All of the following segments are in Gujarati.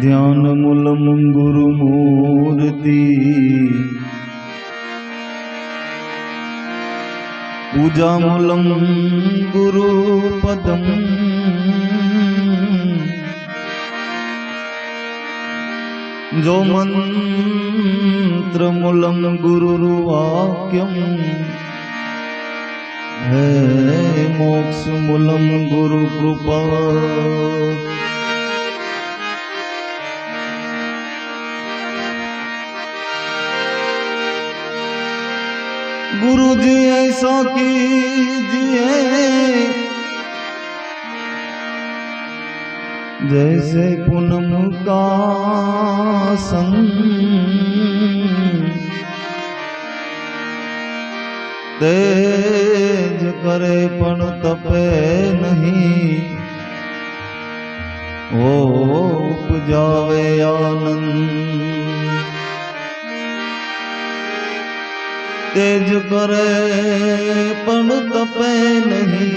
ધ્યાન મૂલમ ગુરુ મૂર્તિ. પૂજા મૂલમ ગુરુ પદમ. જો મંત્ર મૂલમ ગુરુ વાક્યમ, હે મોક્ષ મૂલમ ગુરુ કૃપા. ਗੁਰੂ ਜੀ ਸੋ ਕੀਜੀਏ जैसे पूनम का संग तेज करे पण तपे नहीं ओ उपजावे आनंद તેજ કરે પણ તપે નહીં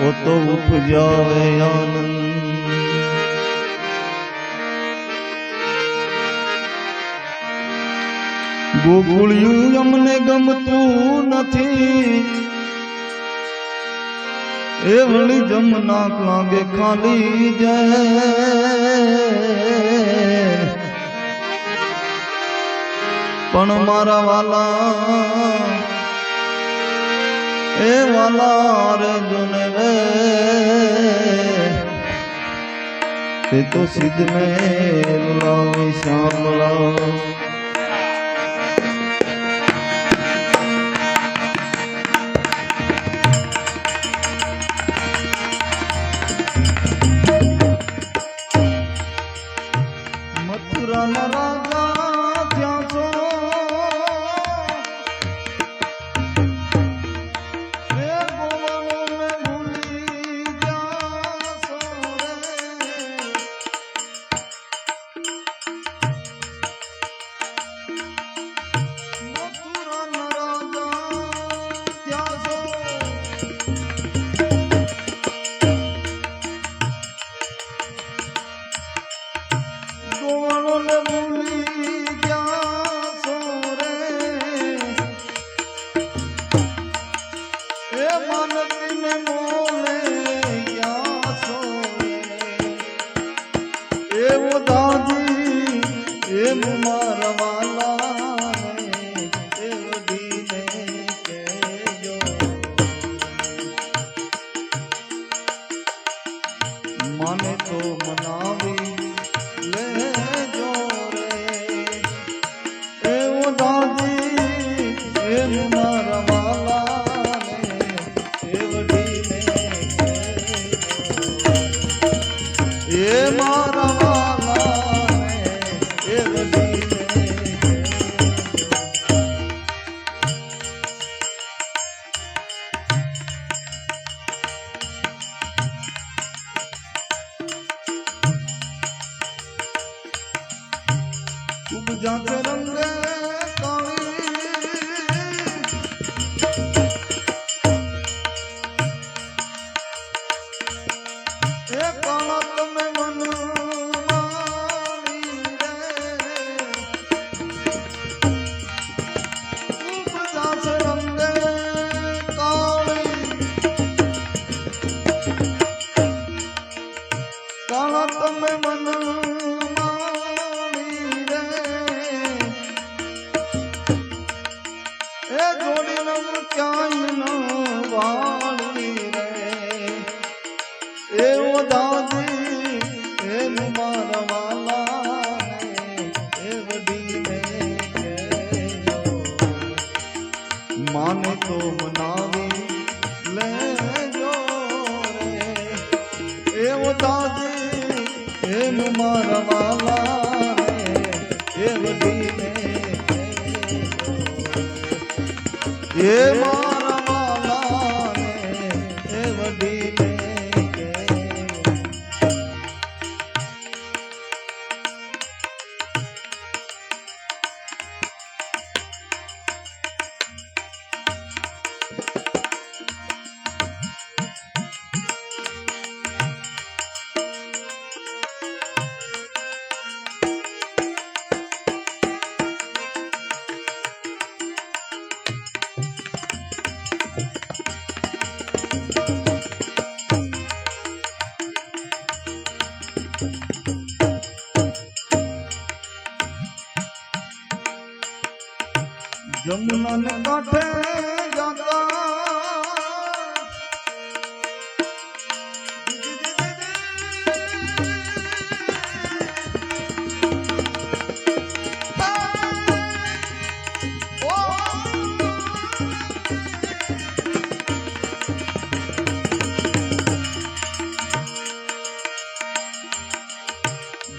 ઓ તો ઉપજાવે આનંદ ગોકુળિયું અમને ગમતું નથી એ વળી જમના લાગે ખાલી જાય પણ મારા વાલા એ વાલા રે જુને રે. તે તો સિદ્ધને લાવી સાંભળા એવો દાદી એમ મારા એ મારા যমুনন কটে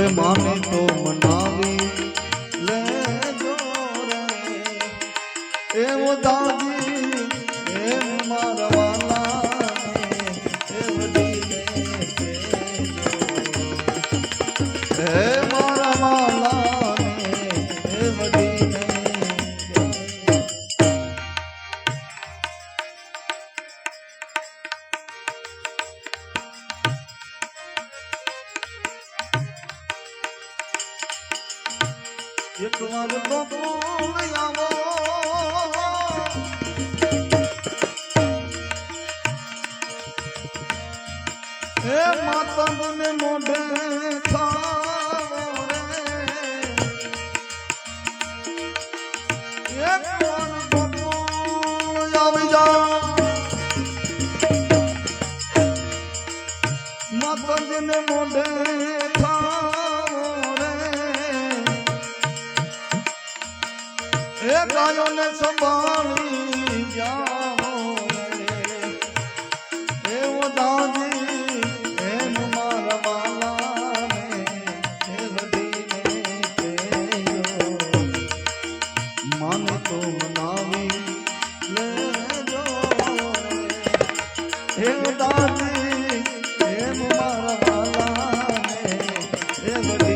હવે માને તો મનાવી લે જો રે એવો દાદી એમ મારા પંપને મોઢે મતને મોઢે એ ગાયો ને સંભાળ. queriendo